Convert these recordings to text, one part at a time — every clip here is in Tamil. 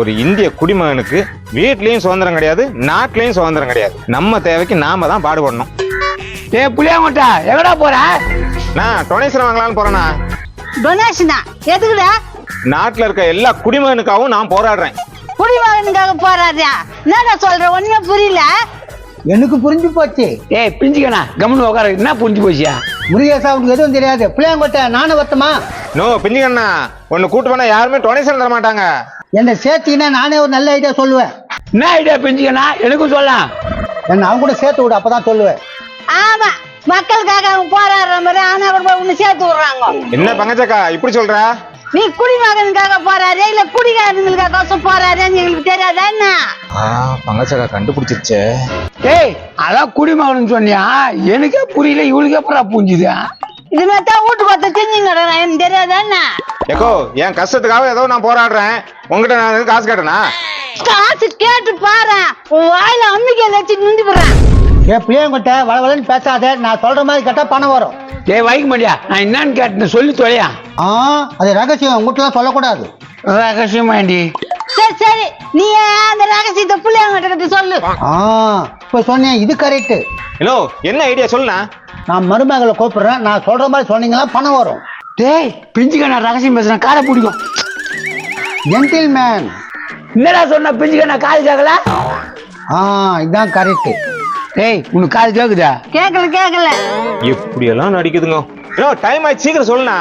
ஒரு இந்திய குடிமகனுக்கு வீட்லயும் சுதந்திரம் கிடையாது நாட்டிலயும் சுதந்திரம் கிடையாது. நம்ம தேவைக்கு நாம தான் பாடுபடணும். ஏ புளியாங்கோட்டா எங்கடா போற? நான் டொனேஷன் வாங்கலாம்னு போறேனா டொனேஷனா? எதுக்குடா? நாட்டுல இருக்க எல்லா குடிமகனுக்காகவும் நான் போராடுறேன். குடிமகனுக்காக போறாரியா என்னடா சொல்ற? ஒண்ணுமே புரியல. எனக்கு புரிஞ்சு போச்சு. ஏய் பிஞ்சுக்கண்ணா கம்முன்னு உட்கார. என்ன புரிஞ்சு போச்சியா? முருகேசா அவனுக்கு எதுவும் தெரியாது. பிள்ளையாங்கோட்டை நானும் வருத்தமா நோ பிஞ்சுக்கண்ணா ஒன்னு கூட்டு போனா யாருமே டொனேஷன் தர மாட்டாங்க. என்னை சேர்த்தீங்கன்னா நானே ஒரு நல்ல ஐடியா சொல்லுவேன். என்ன ஐடியா பிஞ்சுக்கண்ணா எனக்கும் சொல்லலாம் என்ன அவங்க கூட சேர்த்து விடு அப்பதான் சொல்லுவேன். ஆமா மக்களுக்காக அவங்க போராடுற மாதிரி ஆனா கூட போய் உன்னை சேர்த்து விடுறாங்க. என்ன பங்கச்சக்கா இப்படி சொல்ற? நீ குடிமகனுக்காக போறாரு இல்ல குடிகாரங்களுக்காக போறாருன்னு எங்களுக்கு தெரியாதா என்ன? பங்கச்சக்கா கண்டுபிடிச்சிருச்சே. ஏய் அதான் குடிமகன் சொன்னியா? எனக்கே புரியல இவளுக்கு எப்படா புரிஞ்சுது. இது மாதிரி தான் வீட்டு பார்த்து செஞ்சுங்க எனக்கு தெரியாதா என்ன ஏக்கோ என் கஷ்டத்துக்காக ஏதோ நான் போராடுறேன். உங்ககிட்ட நான் எதுவும் காசு கேட்டேனா? காசு கேட்டு பாரு. உன் வாயில அம்மிக்கையில வச்சு நுண்டி போடுறேன். ஏன் பிள்ளையாங்கோட்டை வளவலன்னு பேசாத. நான் சொல்ற மாதிரி கேட்டா பணம் வரும். ஏய் வைக்க மாட்டியா நான் என்னன்னு கேட்டேன் சொல்லி தொலையா? ஆ அது ரகசியம். உங்ககிட்டலாம் சொல்லக்கூடாது. ரகசியமாண்டி சரி சரி. நீ ஏன் அந்த ரகசியத்தை பிள்ளைங்க கிட்ட சொல்லு? ஆ இப்போ சொன்னேன் இது கரெக்ட் ஹலோ என்ன ஐடியா சொல்லுண்ணா. நான் மருமகளை கூப்பிடுறேன். நான் சொல்ற மாதிரி சொன்னீங்களா பணம் வரும். டேய் பிஞ்சுக்கண்ணா ரகசியம் பேசுறேன். காரை பிடிக்கும். ஜென்டில் மேன் என்னடா சொன்ன பிஞ்சுக்கண்ணா காது கேட்கல ஆ இதான் கரெக்ட் டேய் உனக்கு காது கேக்குதா? கேட்கல கேட்கல எப்படியெல்லாம் நடிக்குதுங்க? ஹலோ டைம் ஆயிடுச்சு சீக்கிரம் சொல்லுண்ணா.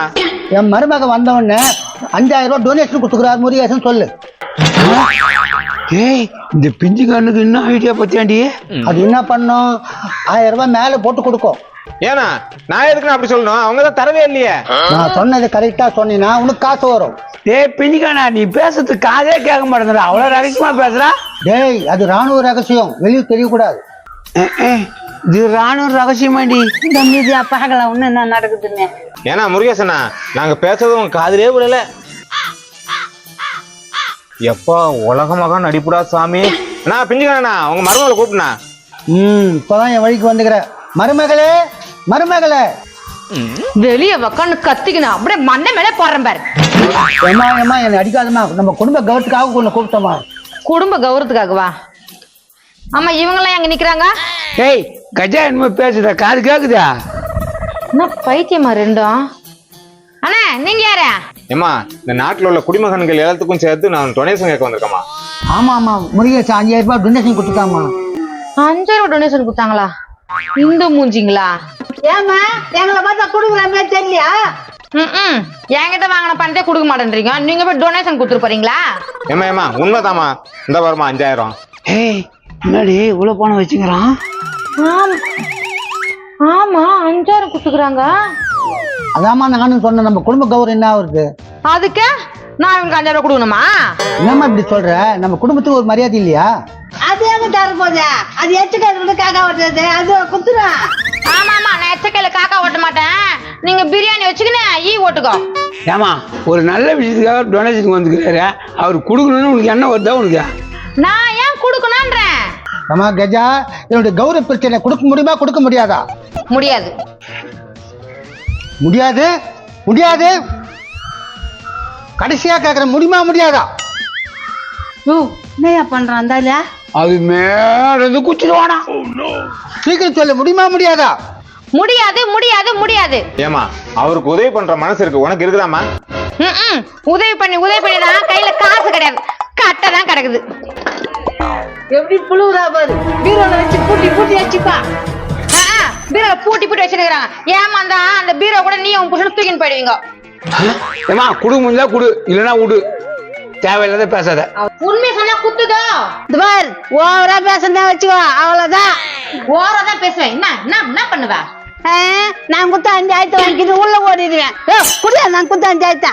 என் மருமக வந்த உடனே அஞ்சாயிரம் ரூபாய் டொனேஷன் கொடுத்துக்கிறார் முருகேசன் சொல்லு. டேய் இந்த பிஞ்சுக்கண்ணுக்கு என்ன ஐடியா பத்தியாண்டி? அது என்ன பண்ணும்? ஆயிரம் ரூபாய் மேல போட்டு கொடுக்கும். ஏன்னா நான் எதுக்குண்ணா அப்படி சொல்லணும்? அவங்க தான் தரவே இல்லையே. நான் சொன்னது கரெக்டா சொன்னீங்கன்னா உனக்கு காசு வரும். டேய் பிஞ்சுக்கண்ணா நீ பேசுறது காதே கேட்க மாட்டேங்கிறா அவ்வளவு ரகசியமா பேசுறா? டேய் அது ராணுவ ரகசியம். வெளியே தெரியக்கூடாது. இது ராணுவ ரகசியமாண்டி. இந்த மீதியா பார்க்கலாம் இன்னும் என்ன நடக்குதுன்னு. ஏன்னா முருகேசனா நாங்க பேசுறது உங்க காதுலயே விடல எப்பா உலகமாக நடிப்புடா சாமி. நான் பிஞ்சுக்கண்ணா உங்க மருமகளை கூப்பிட்டுண்ணா ம் இப்பதான் என் வழிக்கு வந்துக்கிற. மருமகளே மருமகளே. வெளிய உக்காந்து கத்திக்கணும் அப்படியே மண்டை மேலே போடுறேன் பாரு. ஏமா ஏமா என்னை அடிக்காதம்மா. நம்ம குடும்ப கவனத்துக்காக ஒன்று கூப்பிட்டோமா குடும்ப கௌரவத்துக்காகவா? ஆமா இவங்கெல்லாம் எங்க நிக்கிறாங்க? டேய் கஜா என்னமோ பேசுத? காது கேக்குதா? என்ன பைத்தியமா ரெண்டும்? அண்ணா நீங்க யாரு? ஏமா இந்த நாட்டுல உள்ள குடிமகன்கள் எல்லாத்துக்கும் சேர்த்து நான் டொனேஷன் கேட்க வந்திருக்கேம்மா. ஆமா ஆமா முருகேசன் அஞ்சாயிரம் ரூபாய் டொனேஷன் கொடுத்துட்டாமா அஞ்சாயிரம் ரூபாய் டொனேஷன் கொடுத்தாங்களா? இந்த மூஞ்சிங்களா? ஏமா எங்களை பார்த்தா குடுக்குற மாதிரி தெரியலையா? ம் என்கிட்ட வாங்கின பணத்தை கொடுக்க மாட்டேன்றீங்க. நீங்க போய் டொனேஷன் கொடுத்துட்டு போறீங்களா? ஏமா ஏமா உண்மைதாம்மா. இந்த வருமா அஞ்சாயிரம். ஏய் என்னடி இவ்வளவு பணம் வச்சுக்கிறான் ஆமா. ஆமா அஞ்சாயிரம் கொடுத்துக்குறாங்க. அதாம்மா நானும் சொன்னேன் நம்ம குடும்ப கௌரவம் என்ன ஆகுது அதுக்கு நான் இவங்களுக்கு அஞ்சாயிரம் கொடுக்கணுமா? என்னம்மா இப்படி சொல்ற? நம்ம குடும்பத்துக்கு ஒரு மரியாதை இல்லையா? அது எங்க தர போகுது அது எச்சுக்கிறது காக்கா ஓட்டுறது அது குத்துரும் ஆமா ஆமா நான் எச்சக்கையில காக்கா ஓட்ட மாட்டேன். நீங்க பிரியாணி வச்சுக்கின்னு ஈ ஓட்டுக்கோ. ஏமா ஒரு நல்ல விஷயத்துக்காக டொனேஷன் வந்துக்கிறாரு அவர் கொடுக்கணும்னு உனக்கு என்ன வருதா உனக்கு? நான் ஏன் கொடுக்கணும்ன்றேன்? நம்ம கஜா என்னுடைய கௌரவ பிரச்சனை கொடுக்க முடியுமா கொடுக்க முடியாதா? முடியாது. முடியாது? முடியாது? கடைசியா கேக்குற முடியுமா முடியாதா? ஓ என்னையா பண்றான் அது மேல இருந்து குச்சிடுவானா சீக்கிரம் சொல்லு முடியுமா முடியாதா? முடியாது முடியாது முடியாது. ஏமா அவருக்கு உதவி பண்ற மனசு இருக்கு. உனக்கு இருக்குதாம்மா? ம்ம். உதவி பண்ணி உதவி பண்ணி தான் கையில காசு கிடையாது. கட்டை தான் கிடக்குது. எப்படி புழுவுறா பாரு? பீரோல வச்சு பூட்டி பூட்டி வச்சுப்பா. பீரோவை பூட்டி பூட்டி வச்சிருக்காங்க ஏமாந்தா அந்த பீரோ கூட நீ உன் புருஷன் தூக்கின்னு போயிடுவீங்க. ஏமா குடு முடிஞ்சா குடு. இல்லைன்னா விடு தேவையில்லாத பேசாத. உண்மை சொன்னா குத்துதோ? இந்த பார் ஓவரா பேசுறதா வச்சுக்கோ அவ்வளவுதான். ஓரா தான் பேசுவேன். என்ன என்ன என்ன பண்ணுவ? நான் குத்த அஞ்சாயிரத்தை வாங்கிட்டு உள்ள ஓடிடுவேன். ஓ குடியா நான் குத்த அஞ்சாயிரத்தை.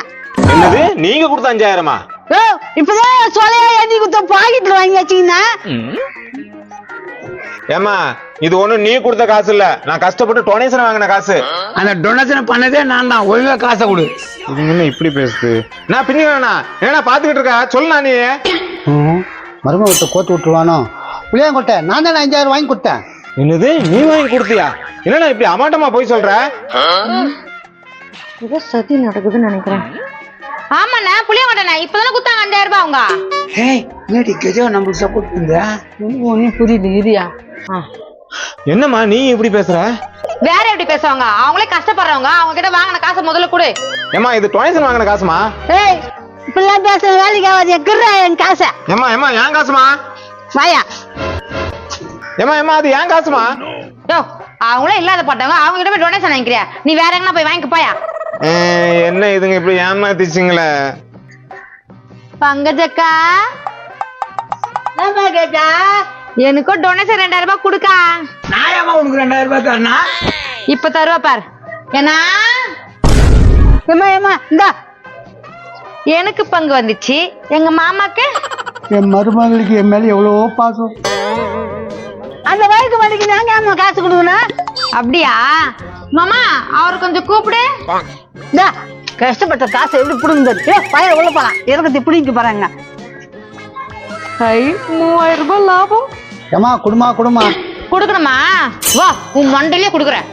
என்னது? நீங்க கொடுத்த அஞ்சாயிரமா? ஓ இப்பதான் சொலையா எழுதி குத்த பாக்கெட்ல வாங்கி வச்சீங்கன்னா ஏமா இது ஒண்ணும் நீ கொடுத்த காசு இல்ல. நான் கஷ்டப்பட்டு டொனேஷன் வாங்கின காசு. அந்த டொனேஷன் பண்ணதே நான் தான். ஒழுங்கா காசை கொடு. இது என்ன இப்படி பேசுது? நான் பின்னிக்கண்ணா என்னடா பாத்துக்கிட்டு இருக்க? சொல்லுண்ணா நீ. மருமகத்தை கோத்து விட்டுருவானோ? புளியாங்கொட்டை நான் தானே அஞ்சாயிரம் வாங்கி கொடுத்தேன். என்னது நீ வாங்கி கொடுத்தியா? என்னடா இப்படி அமாட்டமா போய் சொல்ற? ஏதோ சதி நடக்குதுன்னு நினைக்கிறேன். ஆமாண்ணே புளியங்கொட்டண்ணே இப்பதானே குத்தாங்க அஞ்சாயிரம் ரூபாய் அவங்க. ஏய் என்னடி கெஜோ நம்மளுக்கு சப்போர்ட் பண்ணுறா ஒன்னும் புரியுது இரியா. என்னம்மா நீ இப்படி பேசுற? வேற எப்படி பேசுவாங்க? அவங்களே கஷ்டப்படுறவங்க அவங்க கிட்ட வாங்கின காசை முதல்ல கொடு. ஏம்மா இது டொனேஷன் வாங்கின காசுமா? ஏய் இப்பெல்லாம் பேசுற வேலைக்கு ஆகாது. எக்குறா என் காசை. ஏம்மா ஏம்மா ஏன் காசுமா? வாயா. ஏம்மா ஏம்மா அது ஏன் காசுமா? யோ அவங்களே இல்லாத பட்டவங்க. அவங்க கிட்ட போய் டொனேஷன் வாங்கிக்கிறியா? நீ வேற எங்கன்னா போய் வாங்கிக்க போயா? என்ன இதுங்க இப்படி ஏமாத்திச்சுங்களே பங்கஜக்கா. கேட்டா எனக்கும் டொனேஷன் ரெண்டாயிரம் ரூபாய் கொடுக்கா. நான் ஏமா உனக்கு ரெண்டாயிரம் ரூபாய் தரணா இப்ப தருவா பார். ஏன்னா? ஏம்மா ஏம்மா இந்தா. எனக்கு பங்கு வந்துச்சு. எங்க மாமாக்கு? என் மருமகளுக்கு என் மேலே எவ்வளோ பாசம். அந்த வயக்கு மணிக்கு நாங்க ஏம்மா காசு கொடுக்கணும். அப்படியா? மாமா அவர் கொஞ்சம் கூப்பிடு. இந்தா கஷ்டப்பட்ட காசை எப்படி பிடுங்குது ஏ பையன் உள்ள போலாம். இறக்கத்தை பிடிக்க போறாங்க. ஐ மூவாயிரம் ரூபாய் லாபம். ஏமா குடுமா குடுமா. கொடுக்கணுமா? வா உன் மண்டையிலே கொடுக்குறேன்.